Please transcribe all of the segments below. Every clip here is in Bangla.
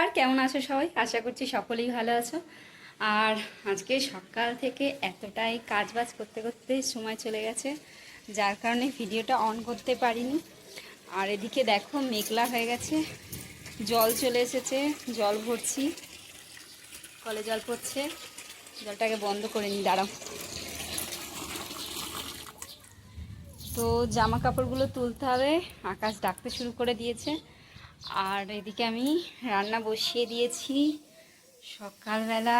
আর কেমন আছো সবাই? আশা করছি সকলেই ভালো আছো। আর আজকে সকাল থেকে এতটাই কাজ বাজ করতে করতে সময় চলে গেছে, যার কারণে ভিডিওটা অন করতে পারিনি। আর এদিকে দেখো, মেঘলা হয়ে গেছে, জল চলে এসেছে, জল ভরছি, কলে জল পড়ছে, জলটাকে বন্ধ করে নি দাঁড়াও। তো জামা কাপড়গুলো তুলতে হবে, আকাশ ডাকতে শুরু করে দিয়েছে। আর এদিকে আমি রান্না বসিয়ে দিয়েছি সকালবেলা।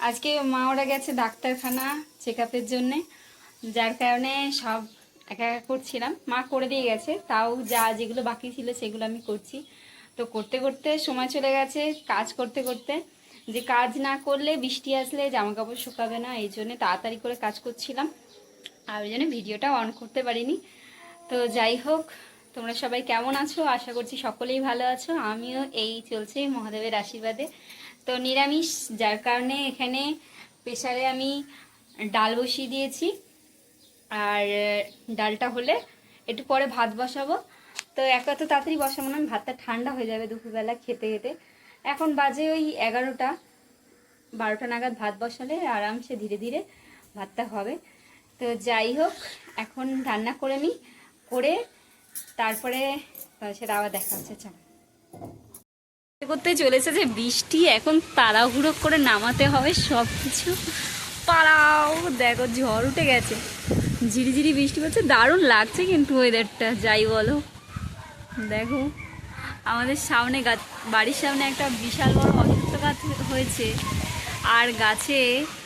আজকে মা ওরা গেছে ডাক্তারখানা চেক আপের জন্যে, যার কারণে সব একা একা করছিলাম। মা করে দিয়ে গেছে, তাও যা যেগুলো বাকি ছিল সেগুলো আমি করছি। তো করতে করতে সময় চলে গেছে কাজ করতে করতে। যে কাজ না করলে বৃষ্টি আসলে জামা কাপড় শুকাবে না, এই জন্যে তাড়াতাড়ি করে কাজ করছিলাম। আর ওই জন্য ভিডিওটা অন করতে পারিনি। তো যাই হোক তোমরা সবাই কেমন আছো? আশা করছি সকলেই ভালো আছো। আমিও এই চলছে মহাদেবের আশীর্বাদে। তো নিরামিষ, যার কারণে এখানে প্রেশারে আমি ডাল বসিয়ে দিয়েছি। আর ডালটা হলে একটু পরে ভাত বসাবো। তো একা তো তাড়াতাড়ি বসাবো না, ভাতটা ঠান্ডা হয়ে যাবে দুপুরবেলা খেতে খেতে। এখন বাজে ওই এগারোটা। বারোটা নাগাদ ভাত বসালে আরামসে ধীরে ধীরে ভাতটা হবে। তো যাই হোক, এখন রান্না করে নিই। করে তারপরে সেটা আবার দেখা হচ্ছে, চল। করতে চলেছে যে বৃষ্টি, এখন তাড়াহুড়ো করে নামাতে হবে সব কিছু পাড়াও দেখো ঝড় উঠে গেছে। ঝিরিঝিরি বৃষ্টি পড়ছে, দারুণ লাগছে কিন্তু ওয়েদারটা যাই বলো। দেখো, আমাদের সামনে গাছ বাড়ির সামনে একটা বিশাল বড় অসুস্থ গাছ হয়েছে। আর গাছে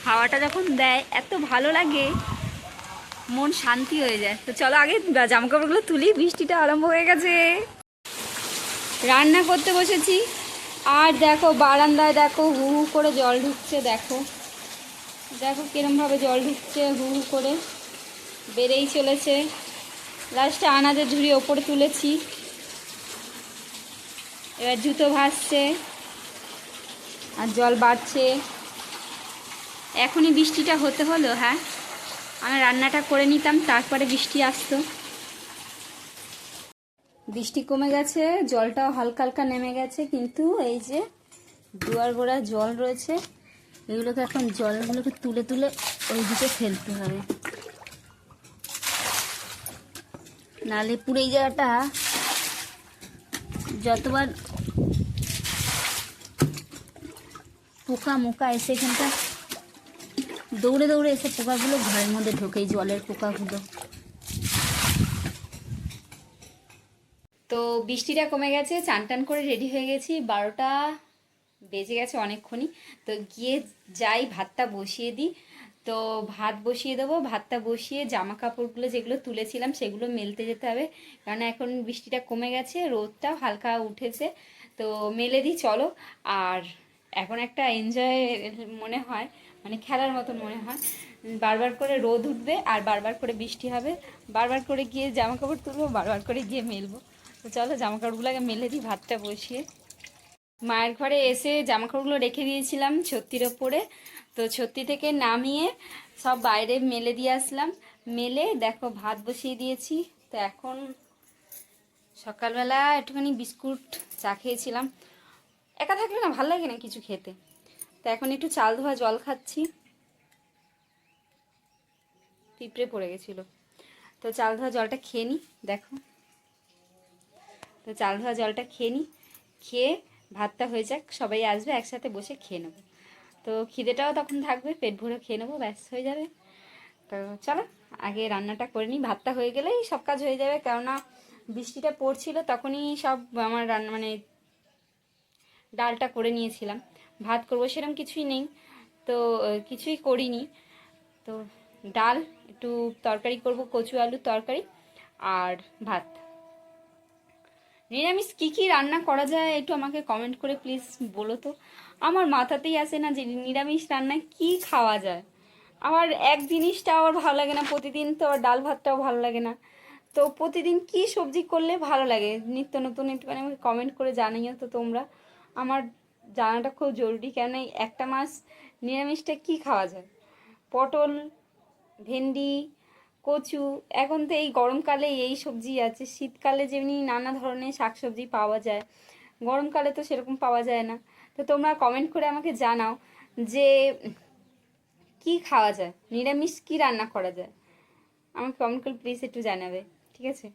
হাওয়াটা যখন দেয়, এত ভালো লাগে মন শান্তি হয়ে যায়। তো চলো আগে জামা কাপড়গুলো তুলি, বৃষ্টিটা আরম্ভ হয়ে গেছে। রান্না করতে বসেছি। আর দেখো, বারান্দায় দেখো, হু হু করে জল ঢুকছে, দেখো। দেখো কিরমভাবে জল ঢুকছে, হু হু করে। বেড়েই চলেছে। লাস্টে আনাজের ঝুড়ি ওপরে তুলেছি। এবার জুতো ভাসছে। আর জল বাড়ছে। এখনই বৃষ্টিটা হতে হলো হ্যাঁ? আমি রান্নাটা করে নিতাম, তারপরে বৃষ্টি আসতো। বৃষ্টি কমে গেছে, জলটাও হালকা হালকা নেমে গেছে, কিন্তু এই যে দুয়ার গোড়া জল রয়েছে, এগুলোকে এখন জলগুলোকে তুলে তুলে ওই দিকে ফেলতে হবে। নালে পুরো এই জায়গাটা যতবার পোকা মোকা এসে এখানটা দৌড়ে দৌড়ে এসে পোকাগুলো ঘরের মধ্যে ঢোকে জলের পোকাগুলো। তো বৃষ্টিটা কমে গেছে, চান টান করে রেডি হয়ে গেছি, বারোটা বেজে গেছে অনেকক্ষণই। তো গিয়ে যাই, ভাতটা বসিয়ে দিই। তো ভাত বসিয়ে দেবো, ভাতটা বসিয়ে জামা কাপড়গুলো যেগুলো তুলেছিলাম সেগুলো মেলতে যেতে হবে। কারণ এখন বৃষ্টিটা কমে গেছে, রোদটাও হালকা উঠেছে। তো মেলে দিই, চলো। আর এখন একটা এনজয় মনে হয় মানে খেলার মতন মনে হয়। বারবার করে রোদ উঠবে আর বারবার করে বৃষ্টি হবে। বারবার করে গিয়ে জামা কাপড় তুলবো, বারবার করে গিয়ে মেলবো। তো চলো জামা কাপড়গুলোকে মেলে দিই, ভাতটা বসিয়ে। মায়ের ঘরে এসে জামা কাপড়গুলো রেখে দিয়েছিলাম ছত্রির ওপরে। তো ছত্রি থেকে নামিয়ে সব বাইরে মেলে দিয়ে আসলাম। মেলে দেখো ভাত বসিয়ে দিয়েছি। তো এখন সকালবেলা একটুখানি বিস্কুট চা খেয়েছিলাম। একা থাকলে না, ভালো লাগে না কিছু খেতে। তো এখন একটু চাল ধোয়া জল খাচ্ছি। পিঁপড়ে পড়ে গেছিল। তো চাল ধোয়া জলটা খেয়ে নিই দেখো। তো চাল ধোয়া জলটা খেয়ে নিই খেয়ে ভাতটা হয়ে যাক, সবাই আসবে, একসাথে বসে খেয়ে নেব। তো খিদেটাও তখন থাকবে, পেট ভরে খেয়ে নেব, ব্যাস, হয়ে যাবে। তো চলো, আগে রান্নাটা করে নিই ভাতটা হয়ে গেলেই সব কাজ হয়ে যাবে, কেননা বৃষ্টিটা পড়ছিল, তখনই সব আমার রান্না মানে ডালটা করে নিয়েছিলাম। ভাত করব সেরকম কিছুই নেই। তো কিছুই করিনি। তো, ডাল, একটু তরকারি করব, কচু আলুর তরকারি আর ভাত। নিরামিষ কী কী রান্না করা যায় একটু আমাকে কমেন্ট করে প্লিজ বলো তো। আমার মাথাতেই আসে না যে নিরামিষ রান্নায় কি খাওয়া যায়। আমার এক জিনিসটা আমার ভালো লাগে না, প্রতিদিন তো আবার ডাল ভাতটাও ভালো লাগে না। তো প্রতিদিন কি সবজি করলে ভালো লাগে? নিত্য নতুন একটুখানি আমাকে কমেন্ট করে জানিও তো তোমরা। আমার জানাটা খুব জরুরি। কেন একটা মাস নিরামিষটা কি খাওয়া যায়? পটল, ভেন্ডি, কচু, এখন তো এই গরমকালে এই সবজি আছে। শীতকালে যেমনি নানা ধরনের শাকসবজি পাওয়া যায়, গরমকালে তো সেরকম পাওয়া যায় না। তো তোমরা কমেন্ট করে আমাকে জানাও যে কি খাওয়া যায়? নিরামিষ কি রান্না করা যায়? আমাকে কমেন্ট করে প্লিজ একটু জানাবে, ঠিক আছে?